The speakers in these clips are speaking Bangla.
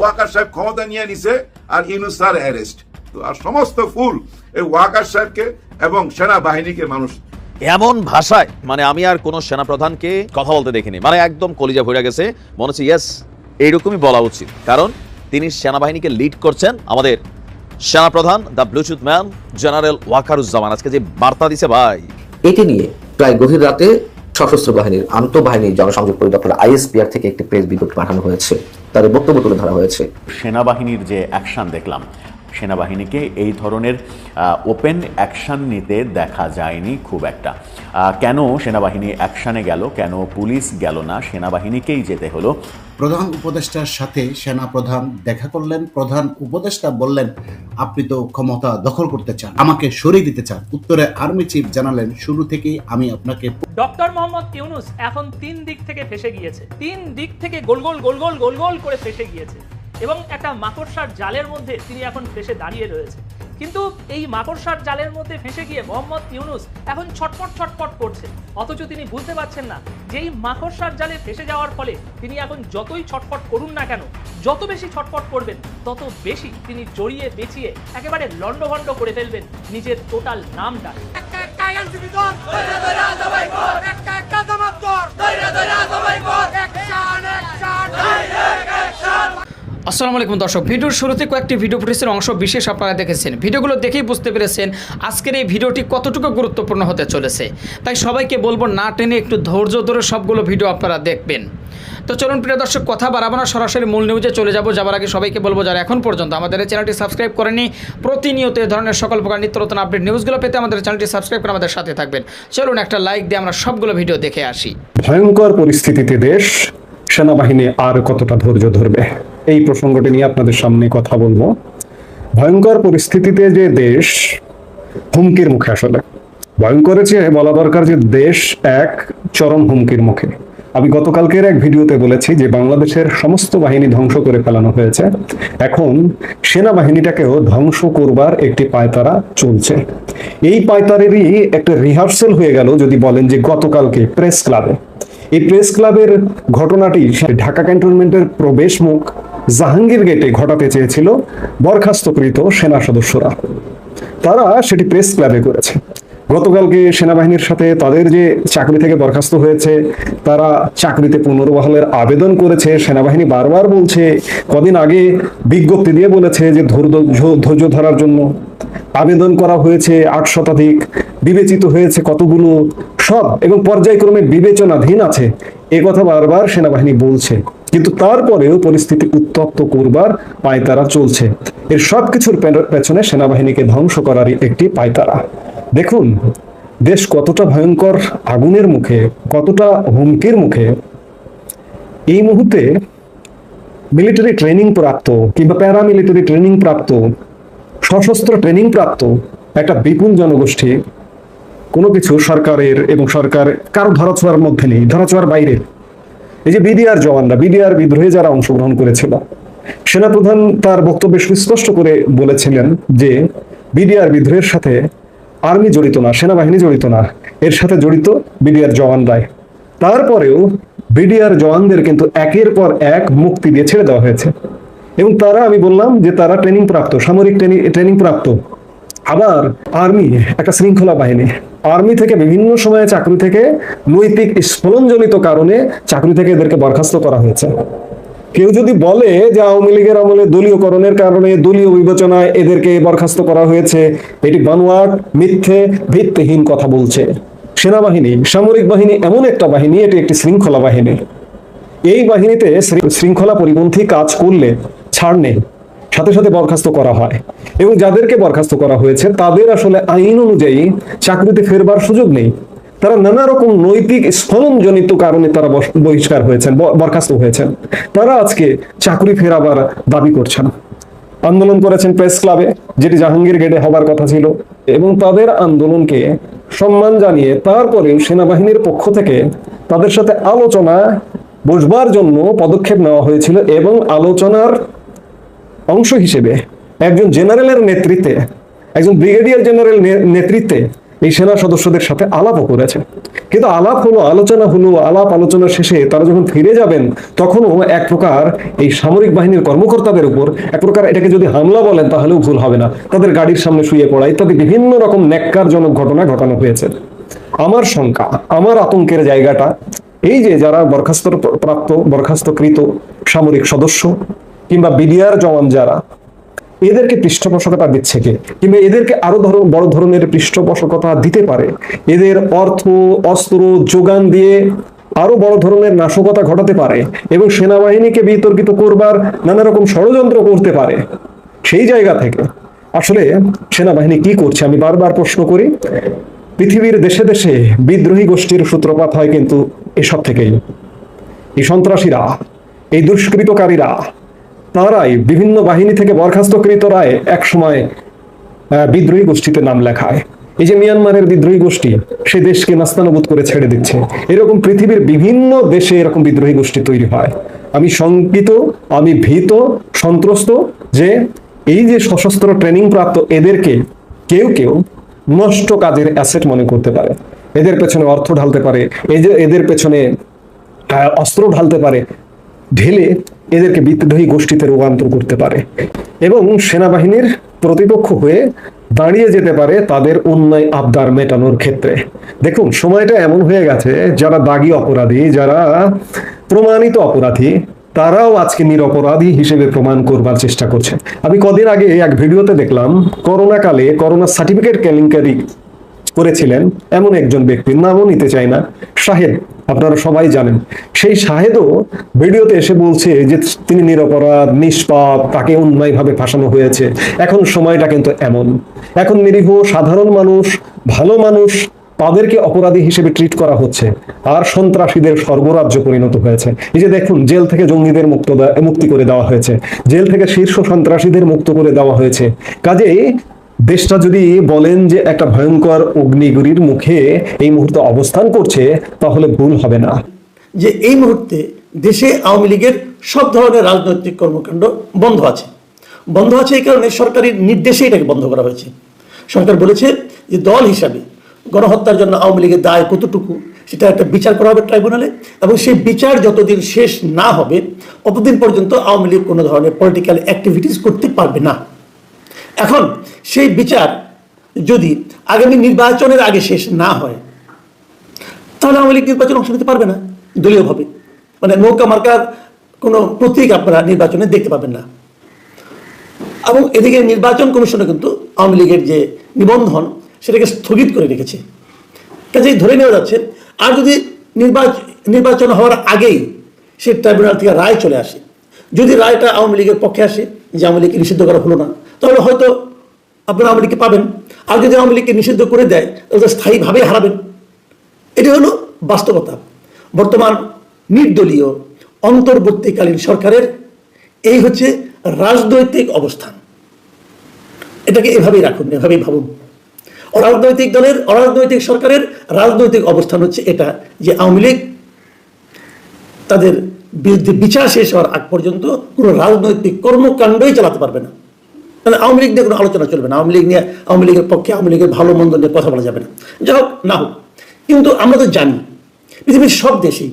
ওয়াকার সাহেব ক্ষমতা নিয়ে নিছে আর ইউনুস স্যার অ্যারেস্ট। তো আর সমস্ত ফুল এই ওয়াকার সাহেবকে এবং সেনাবাহিনীকে মানুষ এমন ভাষায় মানে আমি আর কোনো সেনাপ্রধানকে কথা বলতে দেখিনি মানে একদম কলিজা ভরে গেছে মনে হচ্ছে ইয়েস এইরকমই বলা উচিত। কারণ তিনি সেনাবাহিনীকে লিড করছেন আমাদের সেনাপ্রধান the Bluetooth man general Wakeruzzaman. আজকে যে বার্তা দিছে ভাই। এটি নিয়ে প্রায় গভীর রাতে সশস্ত্র বাহিনীর আন্তঃবাহিনী জনসংযোগ পরিদপ্তর আইএসপিআর থেকে একটি প্রেস বিজ্ঞপ্তি পাঠানো হয়েছে। তাদের বক্তব্য তুলে ধরা হয়েছে। সেনাবাহিনীর যে অ্যাকশন দেখলাম সেনাবাহিনীকে এই ধরনের ওপেন অ্যাকশন নিতে দেখা যায়নি খুব একটা। কেন সেনাবাহিনী অ্যাকশনে গেল? কেন পুলিশ গেল না? সেনাবাহিনীকেই যেতে হলো। প্রধান উপদেষ্টার সাথে সেনা প্রধান দেখা করলেন। প্রধান উপদেষ্টা বললেন আপনি তো ক্ষমতা দখল করতে চান। আমাকে সরিয়ে দিতে চান। উত্তরে আর্মি চিফ জানালেন শুরু থেকেই আমি আপনাকে ডক্টর মোহাম্মদ ইউনুস এখন তিন দিক থেকে ফেসে গিয়েছে। তিন দিক থেকে গোল গোল গোল গোল গোল গোল করে ফেসে গিয়েছে। এবং একটা মাকড়সার জালের মধ্যে তিনি এখন ফেসে দাঁড়িয়ে রয়েছে। কিন্তু এই মাকড়সার জালের মধ্যে ফেসে গিয়ে মোহাম্মদ ইউনুস এখন ছটপট ছটপট করছে। অথচ তিনি বুঝতে পারছেন না যে এই মাকড়সার জালে ফেসে যাওয়ার ফলে তিনি এখন যতই ছটফট করুন না কেন, যত বেশি ছটফট করবেন, তত বেশি তিনি জড়িয়ে বেঁচিয়ে একেবারে লন্ডভন্ড করে ফেলবেন নিজের টোটাল নামটা একটা একটা এনসিপি দল দৈরা দৈরা সবাই কর একটা একটা জামাত কর দৈরা দৈরা সবাই কর অ্যাকশন অ্যাকশন ডাইরেক্ট অ্যাকশন আসসালামু আলাইকুম দর্শক, ভিডিওর শুরুতে কয়েকটি ভিডিও ফুটেজের অংশ বিশেষ আপনারা দেখেছেন। ভিডিওগুলো দেখেই বুঝতে পেরেছেন আজকের এই ভিডিওটি কতটুকু গুরুত্বপূর্ণ হতে চলেছে। তাই সবাইকে বলব, না টেনে একটু ধৈর্য ধরে সবগুলো ভিডিও আপনারা দেখবেন। তো চলুন প্রিয় দর্শক, কথা বাড়াবো না, সরাসরি মূল নিউজে চলে যাব। যাবার আগে সবাইকে বলব, যারা এখন পর্যন্ত আমাদের এই চ্যানেলটি সাবস্ক্রাইব করেনি, প্রতিনিয়ত এই ধরনের সকল প্রকার নিত্য নতুন আপডেট নিউজগুলো পেতে আমাদের চ্যানেলটি সাবস্ক্রাইব করে আমাদের সাথে থাকবেন। চলুন একটা লাইক দিয়ে আমরা সবগুলো ভিডিও দেখে আসি। ভয়ঙ্কর পরিস্থিতিতে দেশ, সেনাবাহিনী আর কতটা ধৈর্য ধরবে? এই প্রসঙ্গটি নিয়ে আপনাদের সামনে কথা বলব। ভয়ঙ্কর পরিস্থিতিতে যে দেশ হুমকির মুখে আসলে। ভয়ঙ্করের চেয়ে বলা দরকার যে দেশ এক, চরম হুমকির মুখে। আমি গতকালকের এক ভিডিওতে বলেছি যে বাংলাদেশের সমস্ত বাহিনী ধ্বংস করে ফেলানো হয়েছে। এখন সেনাবাহিনীটাকেও ধ্বংস করবার একটি পায়তারা চলছে। এই পায়তারেরই একটা রিহার্সেল হয়ে গেল, যদি বলেন যে গতকালকে প্রেস ক্লাবে এই প্রেস ক্লাবের ঘটনাটি, ঢাকা ক্যান্টনমেন্টের প্রবেশ মুখ জাহাঙ্গীর গেটে ঘটাতে চেয়েছিল বরখাস্তকৃত সেনা সদস্যরা। তারা সেটি প্রেস ক্লাবে করেছে। গতকালকে সেনাবাহিনীর সাথে তাদের যে চাকরি থেকে বরখাস্ত হয়েছে, তারা চাকরিতে পুনর্বহালের আবেদন করেছে। সেনাবাহিনী বারবার বলছে, কদিন আগে বিজ্ঞপ্তি দিয়ে বলেছে যে ধৈর্য ধরার জন্য আবেদন করা হয়েছে আট শতাধিক, বিবেচিত হয়েছে কতগুলো, সব এবং পর্যায়ক্রমে বিবেচনাধীন আছে। এ কথা বারবার সেনাবাহিনী বলছে। কিন্তু তারপরেও পরিস্থিতি উত্তপ্ত করবার পায়তারা চলছে। এর সবকিছুর পে- পেছনে সেনাবাহিনীকে ধ্বংস করারই একটি পায়তারা। দেখুন, দেশ কতটা ভয়ঙ্কর আগুনের মুখে, কতটা হুমকির মুখে। এই মুহূর্তে মিলিটারি ট্রেনিং প্রাপ্ত কিংবা প্যারামিলিটারি ট্রেনিং প্রাপ্ত, সশস্ত্র ট্রেনিং প্রাপ্ত একটা বিপুল জনগোষ্ঠী, কোনো কিছু সরকারের এবং সরকার, কারও ধরাছোঁয়ার মধ্যে নেই, ধরাছোঁয়ার বাইরে। এই যে বিডিআর জওয়ানরা, বিডিআর বিদ্রোহে যারা অংশগ্রহণ করেছিল, সেনাপ্রধান তার বক্তব্যে সুস্পষ্ট করে বলেছিলেন যে বিডিআর বিদ্রোহের সাথে আর্মি জড়িত না, সেনাবাহিনী জড়িত না, এর সাথে জড়িত বিডিআর জওয়ানরাই। তারপরেও বিডিআর জওয়ানদের কিন্তু একের পর এক মুক্তি দিয়ে ছেড়ে দেওয়া হয়েছে। এবং তারা, আমি বললাম যে তারা ট্রেনিং প্রাপ্ত সামরিক ট্রেনিং ট্রেনিং প্রাপ্ত আবার আর্মি, একটা শৃঙ্খলা বাহিনী আর্মি থেকে বিভিন্ন সময়ে চাকরি থেকে নৈতিক স্ফলনজনিত কারণে চাকরি থেকে এদেরকে বরখাস্ত করা হয়েছে। কেউ যদি বলে যে আওয়ামী লীগের আমলে দলীয়করণের কারণে দলীয় বিবেচনায় এদেরকে বরখাস্ত করা হয়েছে, এটি বানোয়াট, মিথ্যে, ভিত্তিহীন কথা বলছে। সেনাবাহিনী, সামরিক বাহিনী এমন একটা বাহিনী, এটি একটি শৃঙ্খলা বাহিনী। এই বাহিনীতে শৃঙ্খলা পরিপন্থী কাজ করলে ছাড় নেই। সাথে সাথে বরখাস্ত করা হয়। এবং যাদেরকে বরখাস্ত করা হয়েছে, তাদের আসলে আইন অনুযায়ী চাকরিতে ফেরবার সুযোগ নেই। তারা নানা রকম নৈতিক স্খলনজনিত কারণে তারা বহিষ্কার হয়েছেন বরখাস্ত হয়েছেন। তারা আজকে চাকরি ফেরাবার দাবি করছেন। আন্দোলন করেছেন প্রেস ক্লাবে, যেটি জাহাঙ্গীর গেটে হবার কথা ছিল। এবং তাদের আন্দোলনকে সম্মান জানিয়ে তারপরেও সেনাবাহিনীর পক্ষ থেকে তাদের সাথে আলোচনা, বসবার জন্য পদক্ষেপ নেওয়া হয়েছিল এবং আলোচনার অংশ হিসেবে একজন জেনারেলের নেতৃত্বে, একজন ব্রিগেডিয়ার জেনারেল নেতৃত্বে এই সেনা সদস্যদের সাথে আলাপও করেছে কিন্তু আলাপ হলো, আলোচনা হলো, আলাপ আলোচনা শেষে তারা যখন ফিরে যাবেন, তখনও এক প্রকার এই সামরিক বাহিনীর কর্মকর্তাদের উপর এক প্রকার এটাকে যদি হামলা বলেন, তাহলেও ভুল হবে না। তাদের গাড়ির সামনে শুয়ে পড়া ইত্যাদি বিভিন্ন রকম ন্যাক্কারজনক ঘটনা ঘটানো হয়েছে। আমার শঙ্কা, আমার আতঙ্কের জায়গাটা এই যে যারা বরখাস্ত প্রাপ্ত, বরখাস্তকৃত সামরিক সদস্য কিংবা বিডিআর জওয়ান যারা, এদেরকে পৃষ্ঠপোষকতা দিচ্ছে কে? কিংবা এদেরকে আরও ধরো, বড় ধরনের পৃষ্ঠপোষকতা দিতে পারে? এদের অর্থ, অস্ত্র, যোগান দিয়ে আরও বড় ধরনের নাশকতা ঘটাতে পারে এবং সেনাবাহিনীকে বিতর্কিত করবার নানা রকম ষড়যন্ত্র করতে পারে সেই জায়গা থেকে। আসলে সেনাবাহিনী কি করছে? আমি বারবার প্রশ্ন করি, পৃথিবীর দেশে দেশে বিদ্রোহী গোষ্ঠীর সূত্রপাত হয় কিন্তু এসব থেকেই। এই সন্ত্রাসীরা, এই দুষ্কৃতকারীরা তারাই বিভিন্ন বাহিনী থেকে বরখাস্তকৃতরাই এক সময় বিদ্রোহী গোষ্ঠীতে নাম লেখায়। এই যে মিয়ানমারের বিদ্রোহী গোষ্ঠী, সে দেশকে নাস্তানবুদ করে ছেড়ে দিচ্ছে। এরকম পৃথিবীর বিভিন্ন দেশে এরকম বিদ্রোহী গোষ্ঠী তৈরি হয়। আমি শঙ্কিত, আমি ভীত, সন্ত্রস্ত যে এই যে সশস্ত্র ট্রেনিং প্রাপ্ত এদেরকে কেউ কেউ নষ্ট কাজের অ্যাসেট মনে করতে পারে। এদের পেছনে অর্থ ঢালতে পারে, এদের পেছনে অস্ত্র ঢালতে পারে, ঢেলে এদেরকে বিদ্রোহী গোষ্ঠীতে রূপান্তর করতে পারে এবং সেনাবাহিনীর প্রতিপক্ষ হয়ে দাঁড়িয়ে যেতে পারে তাদের অন্যায় আবদার মেটানোর ক্ষেত্রে। দেখুন, সময়টা এমন হয়ে গেছে, যারা দাগি অপরাধী, যারা প্রমাণিত অপরাধী, তারাও আজকে নিরপরাধী হিসেবে প্রমাণ করবার চেষ্টা করছে। আমি কদিন আগে এক ভিডিওতে দেখলাম করোনা কালে করোনা সার্টিফিকেট কেলেঙ্কারি করেছিলেন এমন একজন ব্যক্তির, নামও নিতে চাই না, শাহেদ। আপনারা সবাই জানেন। সেই শাহেদও ভিডিওতে এসে বলছে যে তিনি নিরপরাধ, নিষ্পাপ, তাকে অন্যায়ভাবে ফাঁসানো হয়েছে। এখন সময়টা কিন্তু এমন। এখন নিরীহ, সাধারণ মানুষ, ভালো মানুষ, তাদেরকে অপরাধী হিসেবে ট্রিট করা হচ্ছে। আর সন্ত্রাসীদের সর্বরাজ্য পরিণত হয়েছে। এই যে দেখুন, জেল থেকে জঙ্গিদের মুক্ত মুক্তি করে দেওয়া হয়েছে। জেল থেকে শীর্ষ সন্ত্রাসীদের মুক্ত করে দেওয়া হয়েছে। কাজেই দেশটা যদি বলেন যে একটা ভয়ঙ্কর অগ্নিগুরির মুখে এই মুহূর্তে অবস্থান করছে, তাহলে ভুল হবে না। যে এই মুহূর্তে দেশে আওয়ামী লীগের সব ধরনের রাজনৈতিক কর্মকাণ্ড বন্ধ আছে। বন্ধ আছে এই কারণে সরকারি নির্দেশে এটাকে বন্ধ করা হয়েছে। সরকার বলেছে যে দল হিসাবে গণহত্যার জন্য আওয়ামী লীগের দায় কতটুকু, সেটা একটা বিচার করা হবে ট্রাইব্যুনালে এবং সেই বিচার যতদিন শেষ না হবে, ততদিন পর্যন্ত আওয়ামী লীগ কোনো ধরনের পলিটিক্যাল অ্যাক্টিভিটিস করতে পারবে না। এখন সেই বিচার যদি আগামী নির্বাচনের আগে শেষ না হয়, তাহলে আওয়ামী লীগ নির্বাচনে অংশ নিতে পারবে না, দলীয়ভাবে। মানে নৌকা মার্কার কোনো প্রতীক আপনারা নির্বাচনে দেখতে পাবেন না। এবং এদিকে নির্বাচন কমিশনে কিন্তু আওয়ামী লীগের যে নিবন্ধন, সেটাকে স্থগিত করে রেখেছে। কাজেই ধরে নেওয়া যাচ্ছে, আর যদি নির্বাচন নির্বাচন হওয়ার আগেই সে ট্রাইব্যুনাল থেকে রায় চলে আসে, যদি রায়টা আওয়ামী লীগের পক্ষে আসে, যে আওয়ামী লীগকে নিষিদ্ধ করা হলো না তাহলে হয়তো আপনারা আওয়ামী পাবেন। আর যদি আওয়ামী লীগকে নিষিদ্ধ করে দেয়, তাহলে তো স্থায়ীভাবে হারাবেন। এটি হলো বাস্তবতা। বর্তমান নির্দলীয়, অন্তর্বর্তীকালীন সরকারের এই হচ্ছে রাজনৈতিক অবস্থান। এটাকে এভাবেই রাখুন, এভাবেই ভাবুন। অরাজনৈতিক দলের, অরাজনৈতিক সরকারের রাজনৈতিক অবস্থান হচ্ছে এটা, যে আওয়ামী লীগ তাদের বিরুদ্ধে বিচার শেষ হওয়ার আগ পর্যন্ত কোনো রাজনৈতিক কর্মকাণ্ডই চালাতে পারবে না। মানে আওয়ামী লীগ নিয়ে কোনো আলোচনা চলবে না। আওয়ামী লীগ নিয়ে আওয়ামী লীগের পক্ষে আওয়ামী লীগের ভালো মন্দ নিয়ে কথা বলা যাবে না। যাই হোক, না হোক। কিন্তু আমরা তো জানি, পৃথিবীর সব দেশেই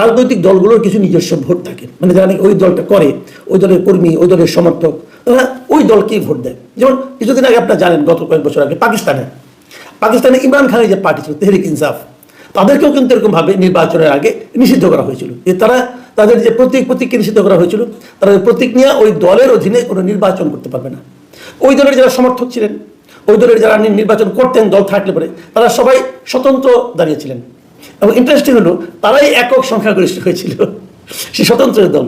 রাজনৈতিক দলগুলোর কিছু নিজস্ব ভোট থাকে। মানে যারা ওই দলটা করে, ওই দলের কর্মী, ওই দলের সমর্থক, তারা ওই দলকেই ভোট দেয়। যেমন কিছুদিন আগে আপনারা জানেন, গত কয়েক বছর আগে পাকিস্তানে পাকিস্তানে ইমরান খানের যে পার্টি ছিল, তেহরিক ইনসাফ, তাদেরকেও কিন্তু এরকমভাবে নির্বাচনের আগে নিষিদ্ধ করা হয়েছিল। যে তারা তাদের যে প্রতীক, প্রতীককে নিষিদ্ধ করা হয়েছিল, তারা প্রতীক নিয়ে ওই দলের অধীনে কোনো নির্বাচন করতে পারবে না। ওই দলের যারা সমর্থক ছিলেন, ওই দলের যারা নির্বাচন করতেন, দল থাকলে পরে, তারা সবাই স্বতন্ত্র দাঁড়িয়েছিলেন এবং ইন্টারেস্টিং হলো, তারাই একক সংখ্যাগরিষ্ঠ হয়েছিল, সে স্বতন্ত্রের দল।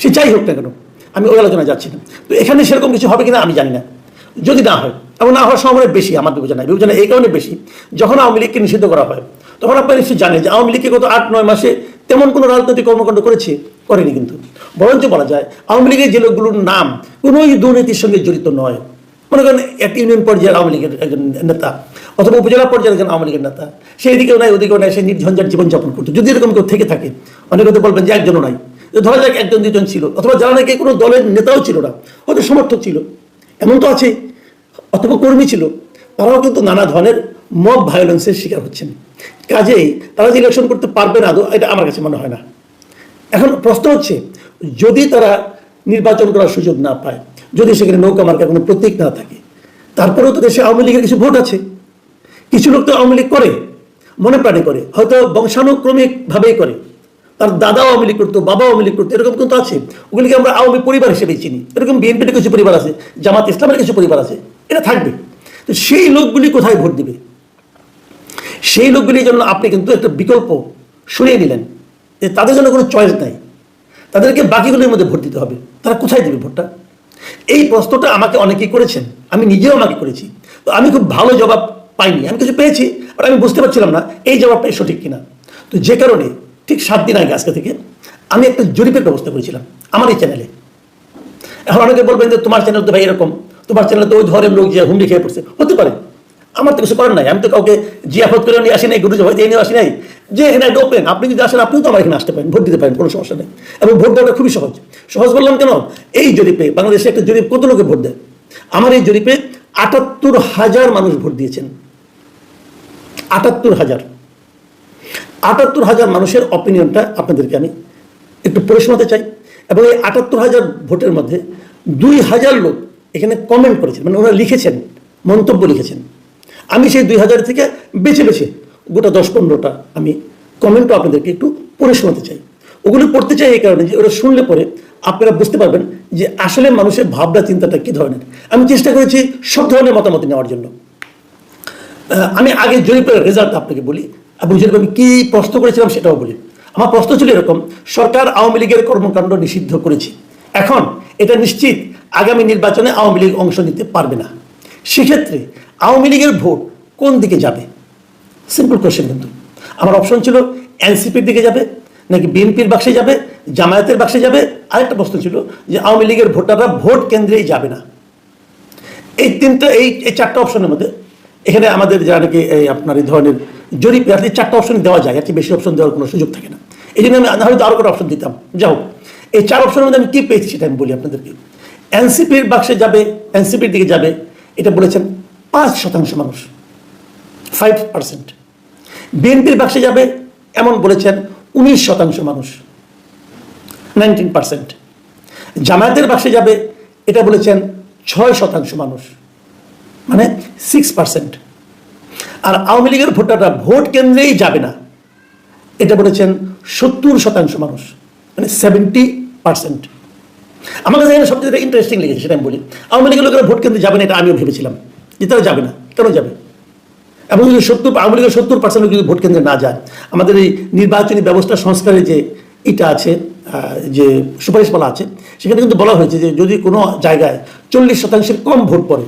সে যাই হোক না কেন, আমি ওই আলোচনায় যাচ্ছি না। তো এখানে সেরকম কিছু হবে কিনা আমি জানি না। যদি না হয়, এবং না হওয়ার সম্ভাবনা বেশি, আমার বিবেচনায়। বিবেচনা এই কারণে বেশি, যখন আওয়ামী লীগকে নিষিদ্ধ করা হয়, তখন আপনারা নিশ্চয়ই জানেন যে আওয়ামী লীগকে গত আট, নয় মাসে তেমন কোনো রাজনৈতিক কর্মকাণ্ড করেছে, করেনি কিন্তু। বরঞ্চ বলা যায়, আওয়ামী লীগের যে লোকগুলোর নাম কোনোই দুর্নীতির সঙ্গে জড়িত নয়। মনে করেন এক ইউনিয়ন পর্যায়ের আওয়ামী লীগের একজন নেতা অথবা উপজেলা পর্যায়ের একজন আওয়ামী লীগের নেতা সেই দিকেও নাই, ওদিকেও নাই, সে নির্ঝঞ্ঝাট জীবনযাপন করতো। যদি এরকম কেউ থেকে থাকে, অনেকে তো বলবেন যে একজনও নাই। ধরা যাক একজন দুজন ছিল, অথবা যারা নাকি কোনো দলের নেতাও ছিল না, হয়তো সমর্থক ছিল। এমন তো আছে, অথবা কর্মী ছিল, তারাও কিন্তু নানা ধরনের মব ভায়োলেন্সের শিকার হচ্ছেন। কাজেই তারা যে ইলেকশন করতে পারবে না এটা আমার কাছে মনে হয় না। এখন প্রশ্ন হচ্ছে যদি তারা নির্বাচন করার সুযোগ না পায়, যদি সেখানে নৌকা মার্কা কোনো প্রতীক না থাকে, তারপরেও তো দেশে আওয়ামী লীগের কিছু ভোট আছে। কিছু লোক তো আওয়ামী লীগ করে, মনে প্রাণে করে, হয়তো বংশানুক্রমিক ভাবেই করে। তার দাদা আওয়ামী লীগ করতো বাবা আওয়ামী লীগ করতো, এরকম কিন্তু আছে। ওগুলিকে আমরা আওয়ামী পরিবার হিসেবে চিনি। এরকম বিএনপির কিছু পরিবার আছে, জামাত ইসলামের কিছু পরিবার আছে, এটা থাকবে। তো সেই লোকগুলি কোথায় ভোট দিবে? সেই লোকগুলির জন্য আপনি কিন্তু একটা বিকল্প শুনিয়ে নিলেন যে তাদের জন্য কোনো চয়েস নাই। তাদেরকে বাকিগুলির মধ্যে ভোট দিতে হবে। তারা কোথায় দেবে ভোটটা? এই প্রশ্নটা আমাকে অনেকেই করেছেন। আমি নিজেও আমাকে করেছি। তো আমি খুব ভালো জবাব পাইনি। আমি কিছু পেয়েছি, বাট আমি বুঝতে পারছিলাম না এই জবাবটাই সঠিক কিনা। তো যে কারণে ঠিক সাত দিন আগে আজকে থেকে আমি একটা জরিপের ব্যবস্থা করেছিলাম আমার এই চ্যানেলে। এখন অনেকে বলবেন যে তোমার চ্যানেল তো ভাই এরকম, তোমার চ্যানেল তো ওই ধরনের লোক যে হুমড়ি খেয়ে পড়ছে। হতে পারে। আমার তো কিছু করার নাই। আমি তো কাউকে জিয়াফত করে নিয়ে আসি নাই গুরু জবাই দিয়ে নিয়ে আসি নাই। যে এখানে ওপেন আপনি যদি আসেন, আপনিও তো আমার এখানে আসতে পারেন, ভোট দিতে পারেন, কোনো সমস্যা নেই। এবং ভোট দেওয়াটা খুবই সহজ। সহজ বললাম কেন? এই জরিপে বাংলাদেশে একটা জরিপ কত লোকে ভোট দেয়? আমার এই জরিপে আটাত্তর হাজার মানুষ ভোট দিয়েছেন। আটাত্তর হাজার। আটাত্তর হাজার মানুষের অপিনিয়নটা আপনাদেরকে আমি একটু পড়ে শোনাতে চাই। এবং এই আটাত্তর হাজার ভোটের মধ্যে দুই হাজার লোক এখানে কমেন্ট করেছেন মানে ওনারা লিখেছেন, মন্তব্য লিখেছেন। আমি সেই দুই হাজার থেকে বেছে বেছে গোটা দশ পনেরোটা আমি কমেন্টও আপনাদেরকে একটু পড়ে শোনাতে চাই। ওগুলো পড়তে চাই এই কারণে যে ওরা শুনলে পরে আপনারা বুঝতে পারবেন যে আসলে মানুষের ভাবনা, চিন্তাটা কী ধরনের। আমি চেষ্টা করেছি সব ধরনের মতামত নেওয়ার জন্য। আমি আগে জরিপের রেজাল্ট আপনাকে বলি এবং জরিপ আমি কী প্রশ্ন করেছিলাম সেটাও বলি। আমার প্রশ্ন ছিল এরকম, সরকার আওয়ামী লীগের কর্মকাণ্ড নিষিদ্ধ করেছে। এখন এটা নিশ্চিত আগামী নির্বাচনে আওয়ামী লীগ অংশ নিতে পারবে না। সেক্ষেত্রে আওয়ামী লীগের ভোট কোন দিকে যাবে? সিম্পল কোশ্চেন কিন্তু। আমার অপশন ছিল এনসিপির দিকে যাবে, নাকি বিএনপির বাক্সে যাবে, জামায়াতের বাক্সে যাবে? আরেকটা প্রশ্ন ছিল যে আওয়ামী লীগের ভোটাররা ভোট কেন্দ্রেই যাবে না। এই তিনটা, এই এই চারটা অপশনের মধ্যে, এখানে আমাদের যারা নাকি এই আপনার এই ধরনের জরিপ কি চারটা অপশন দেওয়া যায় আর কি বেশি অপশন দেওয়ার কোনো সুযোগ থাকে না। এই জন্য আমি হয়তো আরও কোনো অপশন দিতাম। হোক, এই চার অপশনের মধ্যে আমি কী পেয়েছি সেটা আমি বলি আপনাদেরকে। এনসিপির বাক্সে যাবে এনসিপির দিকে যাবে, এটা বলেছেন পাঁচ শতাংশ মানুষ ফাইভ পার্সেন্ট বিএনপির বাক্সে যাবে এমন বলেছেন উনিশ শতাংশ মানুষ নাইনটিন পার্সেন্ট জামায়াতের বাক্সে যাবে এটা বলেছেন ছয় শতাংশ মানুষ মানে সিক্স পার্সেন্ট আর আওয়ামী লীগের ভোটাররা ভোট কেন্দ্রেই যাবে না, এটা বলেছেন সত্তর শতাংশ মানুষ মানে সেভেন্টি পার্সেন্ট আমার কাছে এখানে সবচেয়ে ইন্টারেস্টিং লেগেছে, সেটা আমি বলি, আওয়ামী লীগের লোকেরা ভোট কেন্দ্রে যাবে না, এটা আমিও ভেবেছিলাম। যে তারা যাবে না, কেন যাবে? এবং যদি সত্তর, আওয়ামী লীগের সত্তর পার্সেন্ট যদি ভোট কেন্দ্রে না যায়, আমাদের এই নির্বাচনী ব্যবস্থা সংস্কারের যে এটা আছে যে সুপারিশ বলা আছে, সেখানে কিন্তু বলা হয়েছে যে যদি কোনো জায়গায় চল্লিশ শতাংশের কম ভোট পড়ে,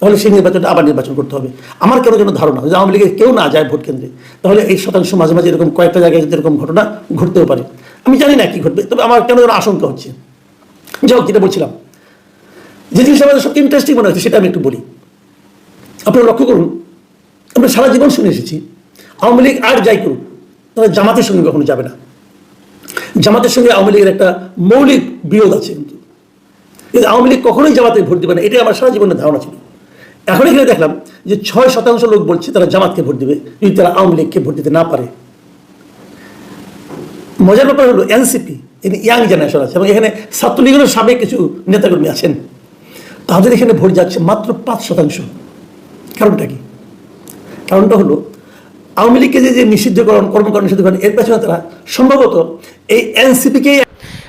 তাহলে সেই নির্বাচনটা আবার নির্বাচন করতে হবে। আমার কেন যেন ধারণা যদি আওয়ামী লীগের কেউ না যায় ভোট কেন্দ্রে, তাহলে এই শতাংশ মাঝে মাঝে এরকম কয়েকটা জায়গায় এরকম ঘটনা ঘটতেও পারে। আমি জানি না কি ঘটবে, তবে আমার কেন যেন আশঙ্কা হচ্ছে। যাই হোক, যেটা বলছিলাম, যে জিনিসটা আমাদের সবচেয়ে ইন্টারেস্টিং মনে হচ্ছে, সেটা আমি একটু বলি। আপনারা লক্ষ্য করুন, আমরা সারা জীবন শুনে এসেছি, আওয়ামী লীগ আর যাই করুক তারা জামাতের সঙ্গে কখনো যাবে না। জামাতের সঙ্গে আওয়ামী লীগের একটা মৌলিক বিরোধ আছে কিন্তু। আওয়ামী লীগ কখনোই জামাতে ভোট দেবে না, এটাই আমার সারা জীবনের ধারণা ছিল। এখন এখানে দেখলাম যে ছয় শতাংশ লোক বলছে তারা জামাতকে ভোট দেবে, যদি তারা আওয়ামী লীগকে ভোট দিতে না পারে। মজার ব্যাপার হলো এনসিপি ইয়াং জেনারেশন আছে, এবং এখানে ছাত্রলীগেরও সাবেক কিছু নেতাকর্মী আছেন। তাদের এখানে ভোট যাচ্ছে মাত্র পাঁচ শতাংশ। কারণটা কি? কারণটা হলো, আওয়ামী লীগকে যে নিষিদ্ধকরণ, কর্মকাণ্ড নিষিদ্ধকরণ এর পেছনে তারা সম্ভবত এই এনসিপিকে